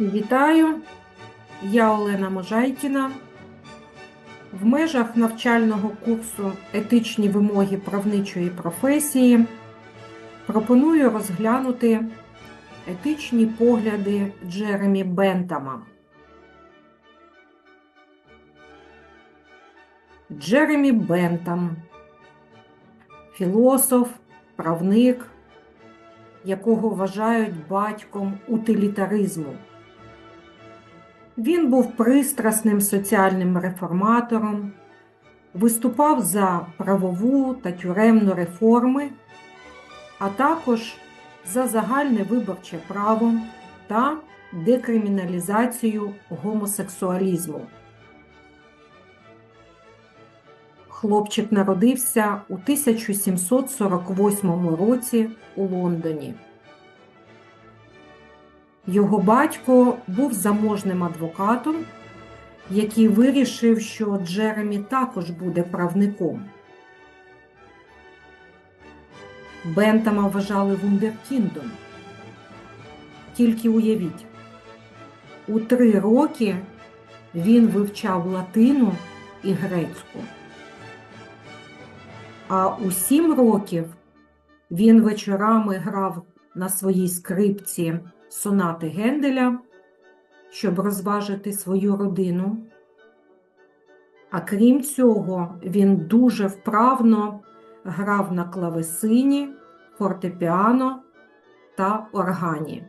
Вітаю! Я Олена Можайкіна. В межах навчального курсу Етичні вимоги правничої професії пропоную розглянути етичні погляди Джеремі Бентама. Джеремі Бентам філософ, правник, якого вважають батьком утилітаризму. Він був пристрасним соціальним реформатором, виступав за правову та тюремну реформи, а також за загальне виборче право та декриміналізацію гомосексуалізму. Хлопчик народився у 1748 році у Лондоні. Його батько був заможним адвокатом, який вирішив, що Джеремі також буде правником. Бентама вважали вундеркіндом. Тільки уявіть, у три роки він вивчав латину і грецьку. А у сім років він вечорами грав на своїй скрипці сонати Генделя, щоб розважити свою родину. А крім цього, він дуже вправно грав на клавесині, фортепіано та органі.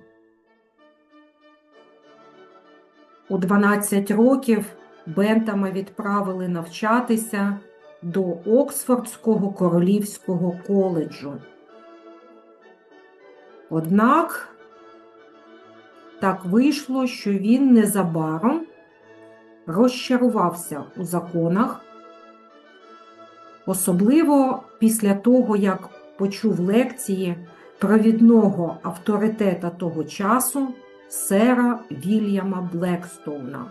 У 12 років Бентама відправили навчатися до Оксфордського королівського коледжу. Однак так вийшло, що він незабаром розчарувався у законах, особливо після того, як почув лекції провідного авторитета того часу сера Вільяма Блекстоуна.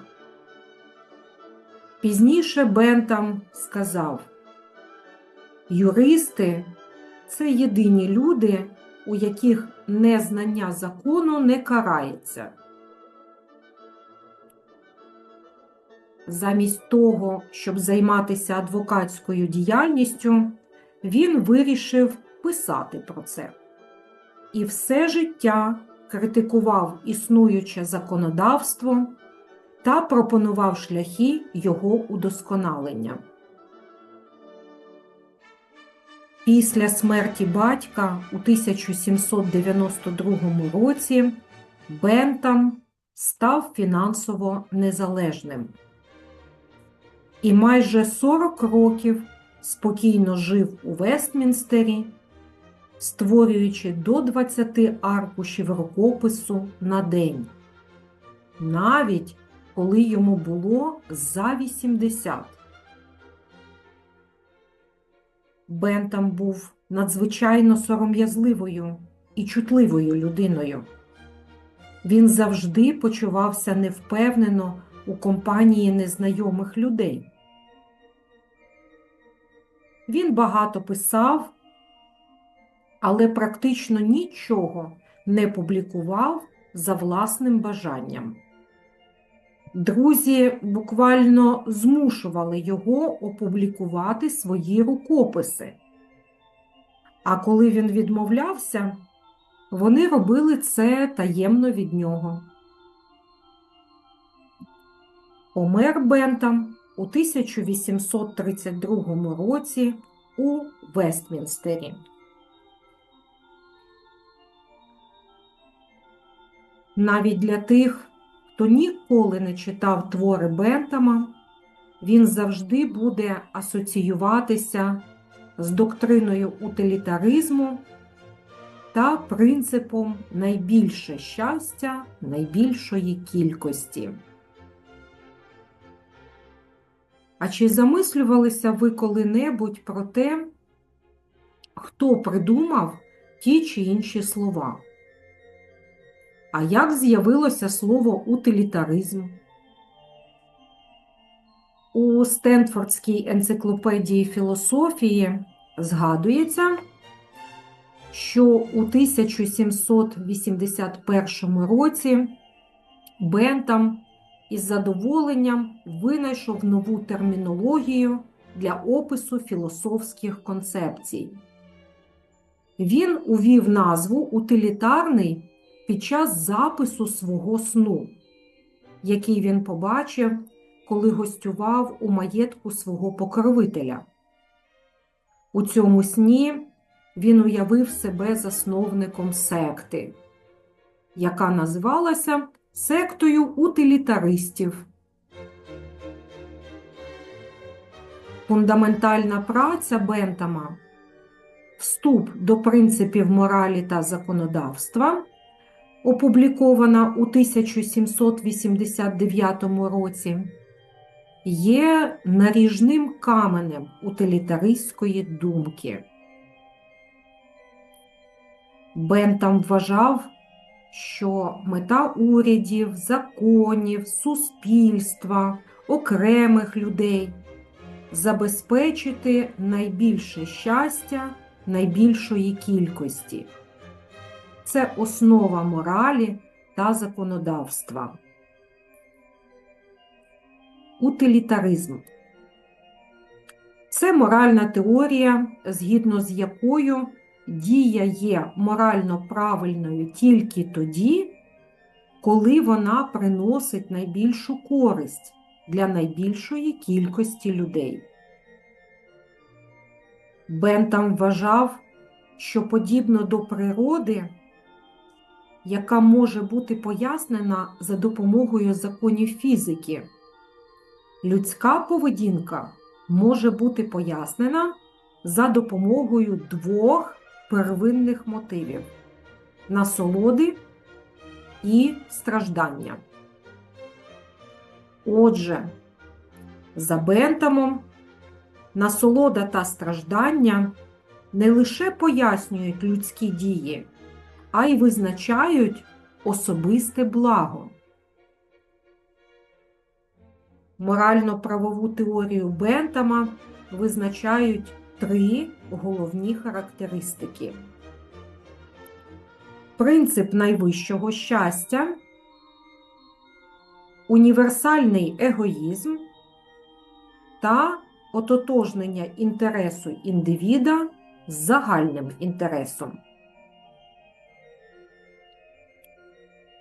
Пізніше Бентам сказав: Юристи це єдині люди, у яких незнання закону не карається. Замість того, щоб займатися адвокатською діяльністю, він вирішив писати про це. І все життя критикував існуюче законодавство та пропонував шляхи його удосконалення. Після смерті батька у 1792 році Бентам став фінансово незалежним і майже 40 років спокійно жив у Вестмінстері, створюючи до 20 аркушів рукопису на день, навіть коли йому було за 80. Бентам був надзвичайно сором'язливою і чутливою людиною. Він завжди почувався невпевнено у компанії незнайомих людей. Він багато писав, але практично нічого не публікував за власним бажанням. Друзі буквально змушували його опублікувати свої рукописи. А коли він відмовлявся, вони робили це таємно від нього. Помер Бентам у 1832 році у Вестмінстері. Навіть для тих, хто ніколи не читав твори Бентама, він завжди буде асоціюватися з доктриною утилітаризму та принципом найбільше щастя найбільшої кількості. А чи замислювалися ви коли-небудь про те, хто придумав ті чи інші слова? А як з'явилося слово утилітаризм? У Стенфордській енциклопедії філософії згадується, що у 1781 році Бентам із задоволенням винайшов нову термінологію для опису філософських концепцій. Він увів назву утилітарний під час запису свого сну, який він побачив, коли гостював у маєтку свого покровителя. У цьому сні він уявив себе засновником секти, яка називалася сектою утилітаристів. Фундаментальна праця Бентама Вступ до принципів моралі та законодавства, опублікована у 1789 році, є наріжним каменем утилітаристської думки. Бентам вважав, що мета урядів, законів, суспільства, окремих людей забезпечити найбільше щастя найбільшої кількості. Це основа моралі та законодавства. Утилітаризм це моральна теорія, згідно з якою дія є морально правильною тільки тоді, коли вона приносить найбільшу користь для найбільшої кількості людей. Бентам вважав, що подібно до природи, яка може бути пояснена за допомогою законів фізики, людська поведінка може бути пояснена за допомогою двох первинних мотивів насолоди і страждання. Отже, за Бентамом насолода та страждання не лише пояснюють людські дії, а й визначають особисте благо. Морально-правову теорію Бентама визначають три головні характеристики. Принцип найвищого щастя, універсальний егоїзм та ототожнення інтересу індивіда з загальним інтересом.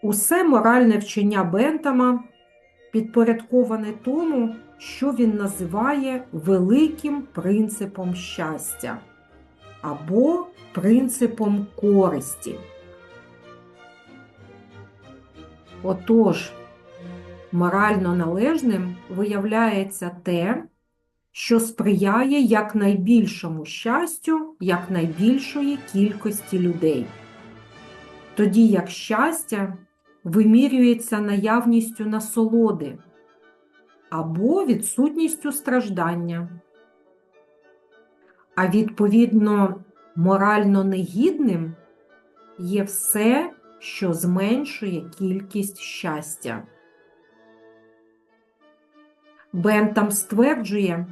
Усе моральне вчення Бентама підпорядковане тому, що він називає великим принципом щастя або принципом користі. Отож, морально належним виявляється те, що сприяє якнайбільшому щастю якнайбільшої кількості людей. Тоді як щастя вимірюється наявністю насолоди або відсутністю страждання. А відповідно морально негідним є все, що зменшує кількість щастя. Бентам стверджує,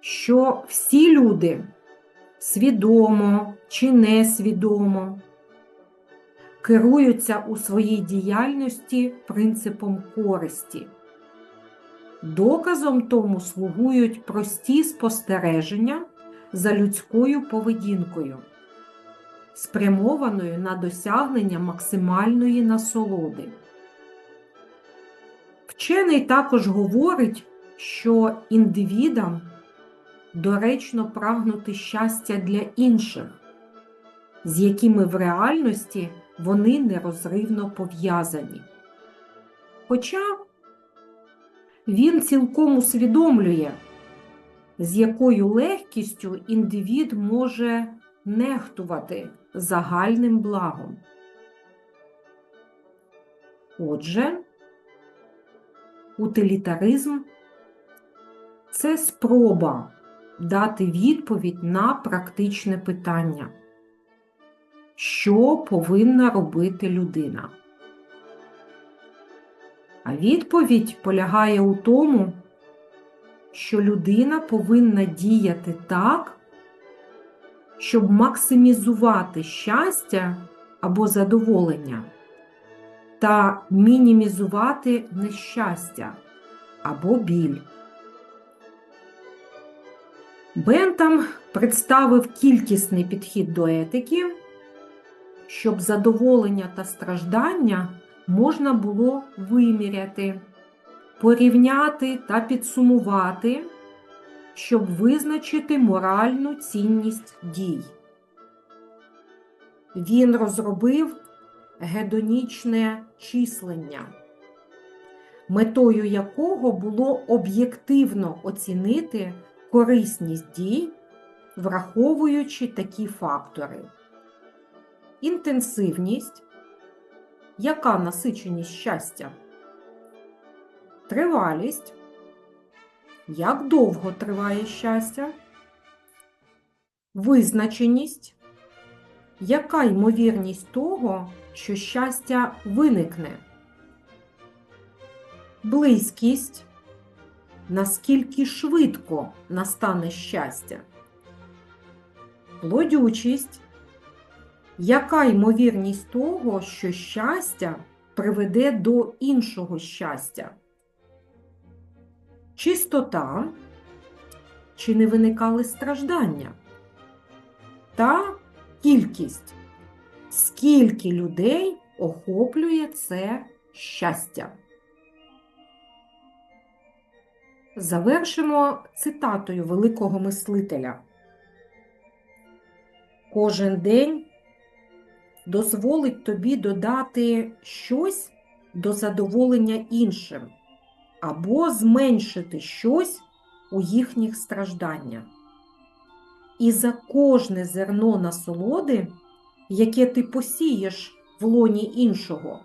що всі люди свідомо чи несвідомо керуються у своїй діяльності принципом користі. Доказом тому слугують прості спостереження за людською поведінкою, спрямованою на досягнення максимальної насолоди. Вчений також говорить, що індивідам доречно прагнути щастя для інших, з якими в реальності вони нерозривно пов'язані. Хоча він цілком усвідомлює, з якою легкістю індивід може нехтувати загальним благом. Отже, утилітаризм це спроба дати відповідь на практичне питання, що повинна робити людина. А відповідь полягає у тому, що людина повинна діяти так, щоб максимізувати щастя або задоволення та мінімізувати нещастя або біль. Бентам представив кількісний підхід до етики, щоб задоволення та страждання можна було виміряти, порівняти та підсумувати, щоб визначити моральну цінність дій. Він розробив гедонічне числення, метою якого було об'єктивно оцінити корисність дій, враховуючи такі фактори: інтенсивність, яка насиченість щастя, тривалість, як довго триває щастя, визначеність, яка ймовірність того, що щастя виникне, близькість, наскільки швидко настане щастя, плодючість, яка ймовірність того, що щастя приведе до іншого щастя, чистота, чи не виникали страждання, та кількість, скільки людей охоплює це щастя. Завершимо цитатою великого мислителя. Кожен день дозволить тобі додати щось до задоволення іншим або зменшити щось у їхніх стражданнях. І за кожне зерно насолоди, яке ти посієш в лоні іншого,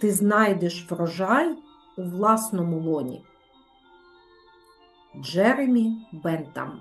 ти знайдеш врожай у власному лоні. Джеремі Бентам